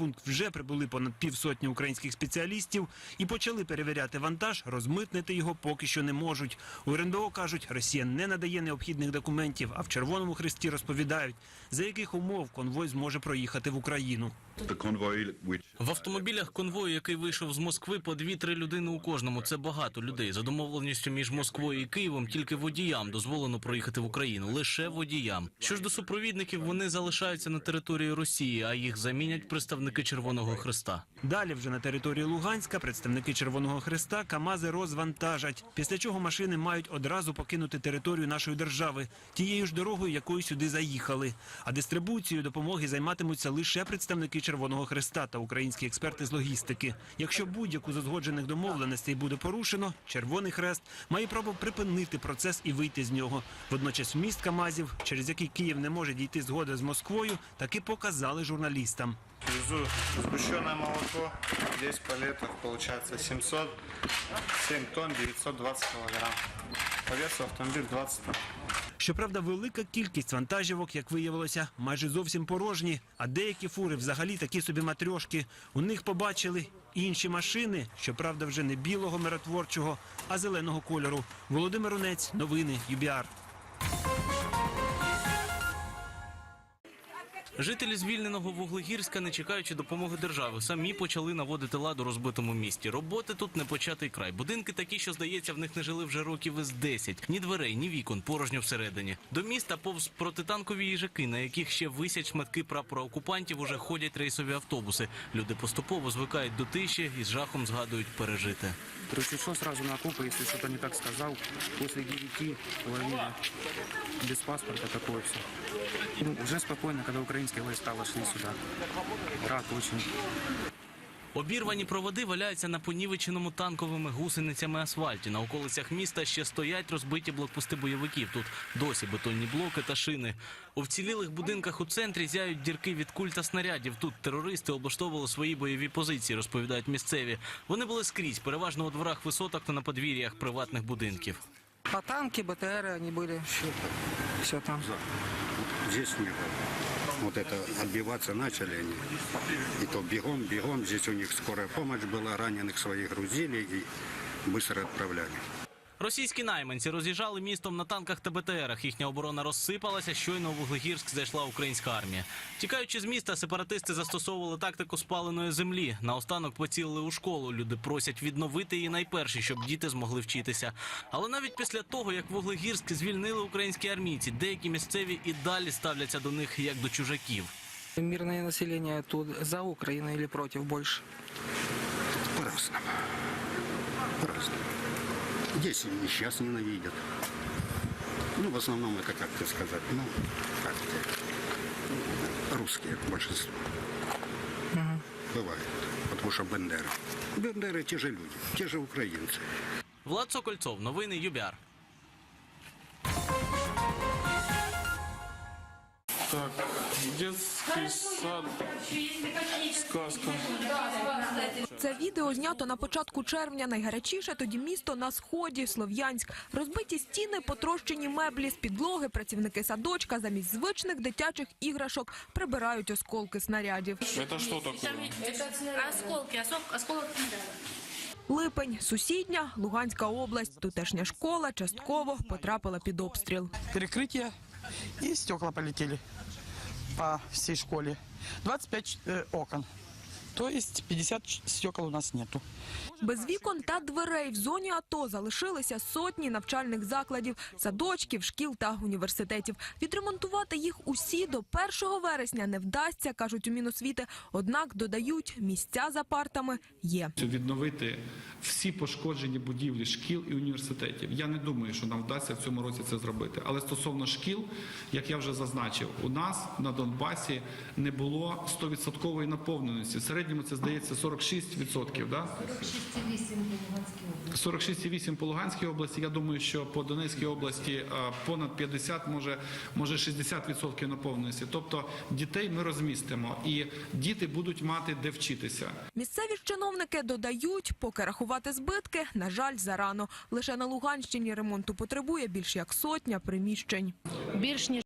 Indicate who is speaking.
Speaker 1: пункт вже прибули понад півсотні українських спеціалістів і почали перевіряти вантаж. Розмитнити його поки що не можуть. У РНБО кажуть, Росія не надає необхідних документів, а в Червоному Хресті розповідають, за яких умов конвой зможе проїхати в Україну.
Speaker 2: В автомобілях конвою, який вийшов з Москви, по дві-три людини у кожному. Це багато людей. За домовленістю між Москвою і Києвом тільки водіям дозволено проїхати в Україну. Лише водіям. Що ж до супровідників, вони залишаються на території Росії, а їх замінять представники Червоного Христа.
Speaker 1: Далі вже на території Луганська представники Червоного Христа Камази розвантажать, після чого машини мають одразу покинути територію нашої держави тією ж дорогою, якою сюди заїхали. А дистрибуцією допомоги займатимуться лише представники Червоного Христа та українські експерти з логістики. Якщо будь-яку з узгоджених домовленостей буде порушено, Червоний Хрест має право припинити процес і вийти з нього. Водночас вміст Камазів, через який Київ не може дійти згоди з Москвою, таки показали журналістам.
Speaker 3: Везу сгущенное молоко. Здесь палетах получается 707 тонн 920 килограмм. По весу автомобиль 20 тонн.
Speaker 1: Щоправда, велика кількість вантажівок, як виявилося, майже зовсім порожні, а деякі фури взагалі такі собі матрьошки. У них побачили інші машини, щоправда, вже не білого миротворчого, а зеленого кольору. Володимир Унець, новини, ЮБІАР.
Speaker 2: Жителі звільненого Вуглегірська, не чекаючи допомоги держави, самі почали наводити лад у розбитому місті. Роботи тут не початий край. Будинки такі, що здається, в них не жили вже років із 10. Ні дверей, ні вікон, порожньо всередині. До міста повз протитанкові їжаки, на яких ще висять шматки прапора окупантів, уже ходять рейсові автобуси. Люди поступово звикають до тиші і з жахом згадують пережити.
Speaker 4: Все сразу на окопы, если что-то не так сказал, после 9 ловили. Без паспорта такое все. Ну, уже спокойно, когда украинские войска вошли сюда. Рад очень.
Speaker 2: Обірвані проводи валяються на понівеченому танковими гусеницями асфальті. На околицях міста ще стоять розбиті блокпости бойовиків. Тут досі бетонні блоки та шини. У вцілілих будинках у центрі зяють дірки від куль та снарядів. Тут терористи облаштовували свої бойові позиції, розповідають місцеві. Вони були скрізь, переважно у дворах висоток та на подвір'ях приватних будинків.
Speaker 5: А танки, БТРы, они были. Все там.
Speaker 6: Здесь не было. Вот это отбиваться начали они. И то бегом, бегом. Здесь у них скорая помощь была, раненых своих грузили и быстро отправляли.
Speaker 2: Російські найманці роз'їжджали містом на танках та БТРах. Їхня оборона розсипалася. Щойно у Вуглегірськ зайшла українська армія. Тікаючи з міста, сепаратисти застосовували тактику спаленої землі. Наостанок поцілили у школу. Люди просять відновити її найперше, щоб діти змогли вчитися. Але навіть після того, як Вуглегірськ звільнили українські армійці, деякі місцеві і далі ставляться до них як до чужаків.
Speaker 5: Мирное население тут за Украину или против больше?
Speaker 6: По-разному. По-разному. Здесь и сейчас ненавидят. Ну, в основном это, как это сказать, ну, как это, русские большинство. Бывает. Потому что Бендера. Бендеры те же люди, те же украинцы.
Speaker 2: Влад Сокольцов, новини ЮБЯР.
Speaker 7: Так, детский сад, сказка.
Speaker 8: Це відео знято на початку червня. Найгарячіше тоді місто на сході, Слов'янськ. Розбиті стіни, потрощені меблі з підлоги. Працівники садочка замість звичних дитячих іграшок прибирають осколки снарядів.
Speaker 7: Это что такое?
Speaker 9: Осколки, осколок.
Speaker 8: Липень, сусідня, Луганська область. Тутешня школа частково потрапила під обстріл.
Speaker 10: перекрытие, и стекла полетели по всей школе. 25 э, окон. То есть 50 ч- стекол у нас нету.
Speaker 8: Без вікон та дверей в зоні АТО залишилися сотні навчальних закладів, садочків, шкіл та університетів. Відремонтувати їх усі до 1 вересня не вдасться, кажуть у Міносвіти. Однак додають, місця за партами є.
Speaker 7: Відновити всі пошкоджені будівлі шкіл і університетів. Я не думаю, що нам вдасться в цьому році це зробити. Але стосовно шкіл, як я вже зазначив, у нас на Донбасі не було 100% наповненості. В середньому це здається 46%, да? 46,8 по Луганській області. Я думаю, що по Донецькій області е, понад 50, може, може 60% наповненості. Тобто дітей ми розмістимо, і діти будуть мати де вчитися.
Speaker 8: Місцеві чиновники додають, поки рахувати збитки, на жаль, зарано. Лише на Луганщині ремонту потребує більш як сотня приміщень.
Speaker 9: Більш ніж